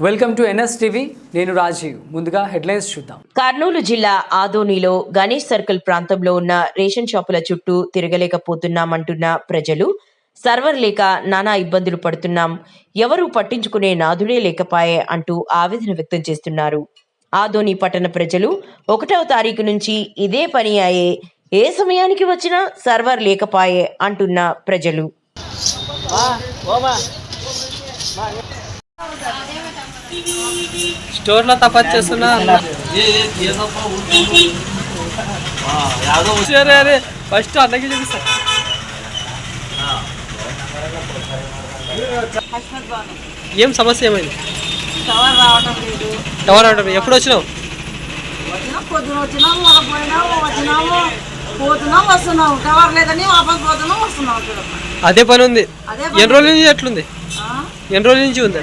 Welcome to NS TV. నేను రాజీవ్. ముందుగా headlines చూద్దాం. కర్నూలు జిల్లా ఆదోనిలో గణేష్ సర్కిల్ ప్రాంతంలో ఉన్న రేషన్ షాపుల చుట్టూ తిరగలేకపోతున్నామంటున్న ప్రజలు. సర్వర్ లేక నానా ఇబ్బందులు పడుతున్నాం. ఎవరూ పట్టించుకునే నాదుడే లేకపాయే అంటూ ఆవేదన వ్యక్తం చేస్తున్నారు. ఆదోని పట్టణ ప్రజలు ఒకటవ తారీఖు నుంచి ఇదే పని అయ్యే ఏ సమయానికి వచ్చినా సర్వర్ లేకపాయే అంటున్న ప్రజలు. స్టోర్లో తపస్సు చేస్తున్నా సరే అరే ఫస్ట్ అన్నకి చూపిస్తా. ఏం సమస్య ఏమైంది? టవర్ రావటం లేదు. అంటారు ఎప్పుడు వచ్చినావు? వచ్చినాం పొద్దున వచ్చినాం మొన్న పోయినాము వచ్చినాము పోతున్నాం వస్తున్నాం టవర్ లేదని వాపస్ పోతున్నాం వస్తున్నాం చూడమ్మా. అదే పని ఉంది. ఎన్ని రోజుల నుంచి ఎట్లుంది? ఎన్ని రోజుల నుంచి ఉంది?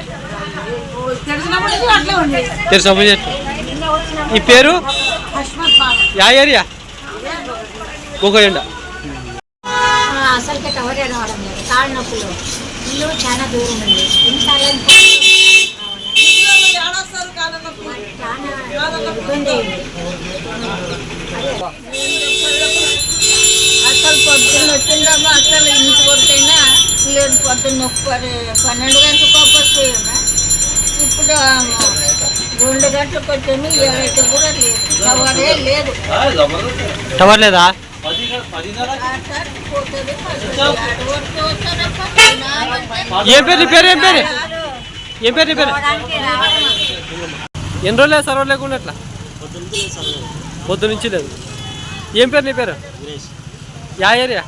తెలిసినప్పుడు ఎట్లు ఈ పేరు? యా ఏరియా? గోకయండ అసలుకే టవర్ రావడం లేదు. కాళ్ళ నొప్పులు. ఇల్లు చాలా దూరం ఉంది. ఎన్నిసార్లు ఏడొస్తారు కాలం నొప్పి. చాలా ఇబ్బంది అయింది అసలు పొద్దున్న వచ్చిందమ్మా అసలు ఇంటి వరకైనా లేదు పొద్దున్న నొప్పి పన్నెండు గంటలకు వస్తాయమ్మా ఇప్పుడు రెండు గంటలకు వచ్చాము ఏవైతే కూడా లేదు. ఎవరే? లేదు? టవర్ లేదా ఏం పేరు పేరు ఏం పేరు? ఏం పేరు నీ పేరు? ఎన్ని రోజులు సర్వర్ లేకుండా ఎట్లా? పొద్దు నుంచి లేదు. ఏం పేరు నీ పేరు? యా ఏరియా?